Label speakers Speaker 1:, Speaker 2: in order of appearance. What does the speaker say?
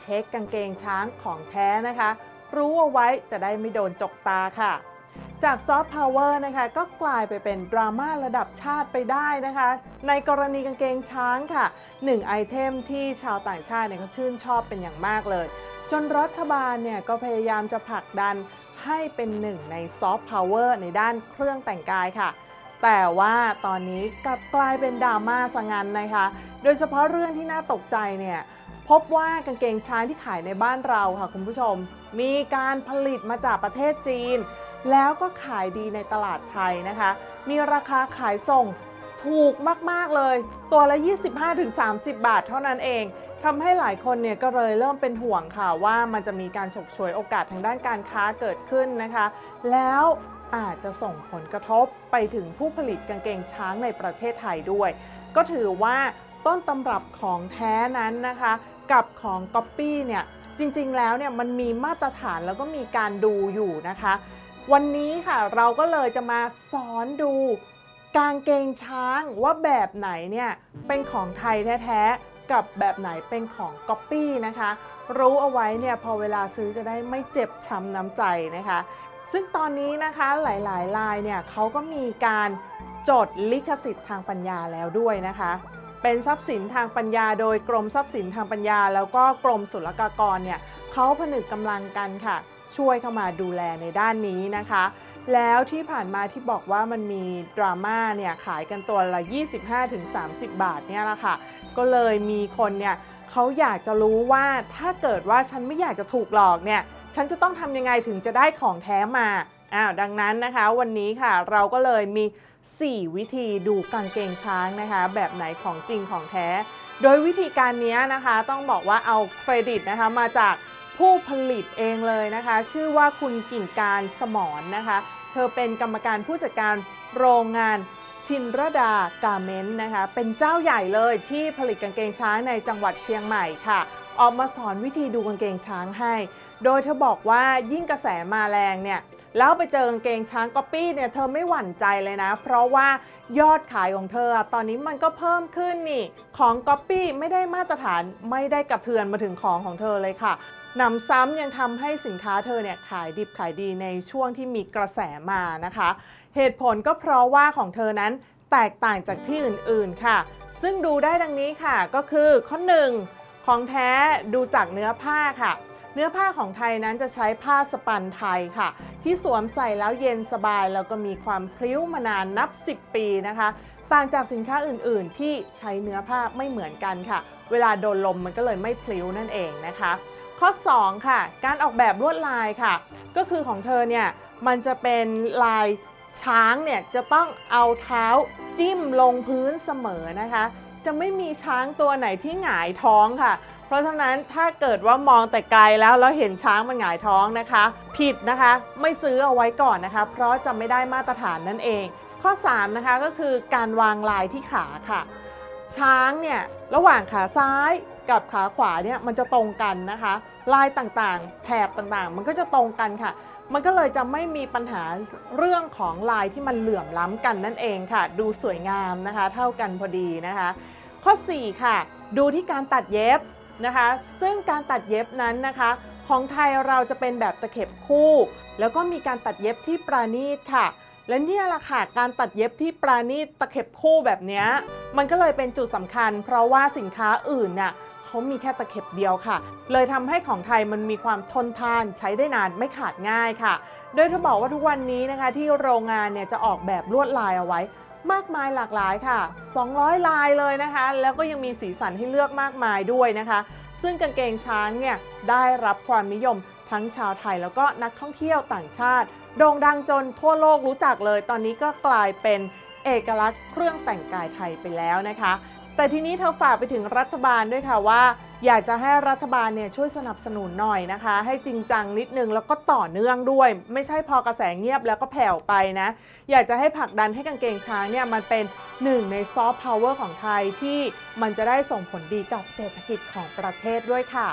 Speaker 1: เช็คกางเกงช้างของแท้นะคะ รู้เอาไว้จะได้ไม่โดนจกตาค่ะ จากซอฟต์พาวเวอร์นะคะก็กลายไปเป็นดราม่าระดับชาติไปได้นะคะ ในกรณีกางเกงช้างค่ะหนึ่งไอเทมที่ชาวต่างชาติเนี่ยเขาชื่นชอบเป็นอย่างมากเลย จนรัฐบาลเนี่ยก็พยายามจะผลักดันให้เป็นหนึ่งในซอฟต์พาวเวอร์ในด้านเครื่องแต่งกายค่ะ แต่ว่าตอนนี้กลับกลายเป็นดราม่าซะงั้นนะคะ โดยเฉพาะเรื่องที่น่าตกใจเนี่ย พบว่ากางเกงช้างที่ขายในบ้านเราค่ะคุณผู้ชม มีการผลิตมาจากประเทศจีน แล้วก็ขายดีในตลาดไทยนะคะ มีราคาขายส่งถูกมาก ๆ เลย ตัวละ 25-30 บาทเท่านั้นเองทำให้หลายคนเนี่ยก็เลยเริ่มเป็นห่วงค่ะว่ามันจะมีการฉกฉวยโอกาสทางด้านการค้าเกิดขึ้นนะคะ แล้วอาจจะส่งผลกระทบไปถึงผู้ผลิตกางเกงช้างในประเทศไทยด้วย ก็ถือว่าต้นตำรับของแท้นั้นนะคะ กับของก๊อปปี้เนี่ยจริงๆแล้วเนี่ยมันมีมาตรฐานแล้วก็มีการดูอยู่นะคะ วันนี้ค่ะเราก็เลยจะมาสอนดูกางเกงช้างว่าแบบไหนเนี่ยเป็นของไทยแท้ๆ กับแบบไหนเป็นของก๊อปปี้นะคะ รู้เอาไว้เนี่ยพอเวลาซื้อจะได้ไม่เจ็บช้ำน้ำใจนะคะ ซึ่งตอนนี้นะคะหลายๆลายเนี่ยเขาก็มีการจดลิขสิทธิ์ทางปัญญาแล้วด้วยนะคะ เป็นทรัพย์สินทางปัญญา โดยกรมทรัพย์สินทางปัญญา แล้วก็กรมศุลกากรเนี่ยเขาผนึกกำลังกันค่ะ ช่วยเข้ามาดูแลในด้านนี้นะคะ แล้วที่ผ่านมาที่บอกว่ามันมีดราม่าเนี่ยขายกันตัวละ 25-30 บาทเนี่ยแหละค่ะ ก็เลยมีคนเนี่ยเขาอยากจะรู้ว่าถ้าเกิดว่าฉันไม่อยากจะถูกหลอกเนี่ยฉันจะต้องทำยังไงถึงจะได้ของแท้มาอ้าวดังนั้นนะคะ วันนี้ค่ะเราก็เลยมี 4 วิธีดูกางเกงช้างนะคะ แบบไหนของจริงของแท้ โดยวิธีการนี้นะคะต้องบอกว่าเอาเครดิตนะคะมาจากผู้ผลิตเองเลยนะคะ ชื่อว่าคุณกิ่งการสมรนนะคะ เธอเป็นกรรมการผู้จัดการโรงงานชินรดากาเมนต์นะคะ เป็นเจ้าใหญ่เลยที่ผลิตกางเกงช้างในจังหวัดเชียงใหม่ค่ะ ออกมาสอนวิธีดูกางเกงช้างให้ โดยเธอบอกว่ายิ่งกระแสมาแรงเนี่ย แล้วไปเจอกางเกงช้างก๊อปปี้เนี่ยเธอไม่หวั่นใจเลยนะ เพราะว่ายอดขายของเธอตอนนี้มันก็เพิ่มขึ้นนี่ ของก๊อปปี้ไม่ได้มาตรฐานไม่ได้กระเทือนมาถึงของของเธอเลยค่ะนำซ้ำยังทำให้สินค้าเธอเนี่ยขายดิบขายดีในช่วงที่มีกระแสมานะคะ เหตุผลก็เพราะว่าของเธอนั้นแตกต่างจากที่อื่นๆค่ะ ซึ่งดูได้ดังนี้ค่ะก็คือข้อ1ของแท้ดูจากเนื้อผ้าค่ะ เนื้อผ้าของไทยนั้นจะใช้ผ้าสปันไทยค่ะ ที่สวมใส่แล้วเย็นสบาย แล้วก็มีความพลิ้วมานานนับ 10 ปีนะคะ ต่างจากสินค้าอื่นๆ ที่ใช้เนื้อผ้าไม่เหมือนกันค่ะ เวลาโดนลมมันก็เลยไม่พลิ้วนั่นเองนะคะ ข้อ 2 ค่ะ การออกแบบลวดลายค่ะ ก็คือของเธอเนี่ยมันจะเป็นลายช้างเนี่ยจะต้องเอาเท้าจิ้มลงพื้นเสมอนะคะ จะไม่มีช้างตัวไหนที่หงายท้องค่ะ เพราะฉะนั้นถ้าเกิดว่ามองแต่ไกลแล้วแล้วเห็นช้างมันหงายท้องนะคะ ผิดนะคะไม่ซื้อเอาไว้ก่อนนะคะ เพราะจะไม่ได้มาตรฐานนั่นเอง ข้อ 3 นะคะก็คือการวางลายที่ขาค่ะ ช้างเนี่ยระหว่างขาซ้าย กับขาขวาเนี่ยมันจะตรงกันนะคะ ลายต่างๆ แถบต่างๆ มันก็จะตรงกันค่ะ มันก็เลยจะไม่มีปัญหาเรื่องของลายที่มันเหลื่อมล้ำกันนั่นเองค่ะ ดูสวยงามนะคะ เท่ากันพอดีนะคะ ข้อ 4 ค่ะ ดูที่การตัดเย็บนะคะ ซึ่งการตัดเย็บนั้นนะคะของไทยเราจะเป็นแบบตะเข็บคู่ แล้วก็มีการตัดเย็บที่ปราณีตค่ะ และเนี่ยแหละค่ะการตัดเย็บที่ปราณีตตะเข็บคู่แบบนี้มันก็เลยเป็นจุดสำคัญ เพราะว่าสินค้าอื่นน่ะ เขามีแค่ตะเข็บเดียวค่ะ เลยทำให้ของไทยมันมีความทนทานใช้ได้นานไม่ขาดง่ายค่ะ โดยเธอบอกว่าทุกวันนี้นะคะที่โรงงานเนี่ยจะออกแบบลวดลายเอาไว้ มากมายหลากหลายค่ะ 200 ลายเลยนะคะ แล้วก็ยังมีสีสันให้เลือกมากมายด้วยนะคะ ซึ่งกางเกงช้างเนี่ยได้รับความนิยมทั้งชาวไทยแล้วก็นักท่องเที่ยวต่างชาติ โด่งดังจนทั่วโลกรู้จักเลย ตอนนี้ก็กลายเป็นเอกลักษณ์เครื่องแต่งกายไทยไปแล้วนะคะ แต่ทีนี้เธอฝากไปถึงรัฐบาลด้วยค่ะว่า อยากจะให้รัฐบาลเนี่ยช่วยสนับสนุนหน่อยนะคะ ให้จริงจังนิดนึงแล้วก็ต่อเนื่องด้วย ไม่ใช่พอกระแสเงียบแล้วก็แผ่วไปนะ อยากจะให้ผลักดันให้กางเกงช้างเนี่ยมันเป็นหนึ่งในซอฟต์พาวเวอร์ของไทยที่มันจะได้ส่งผลดีกับเศรษฐกิจของประเทศด้วยค่ะ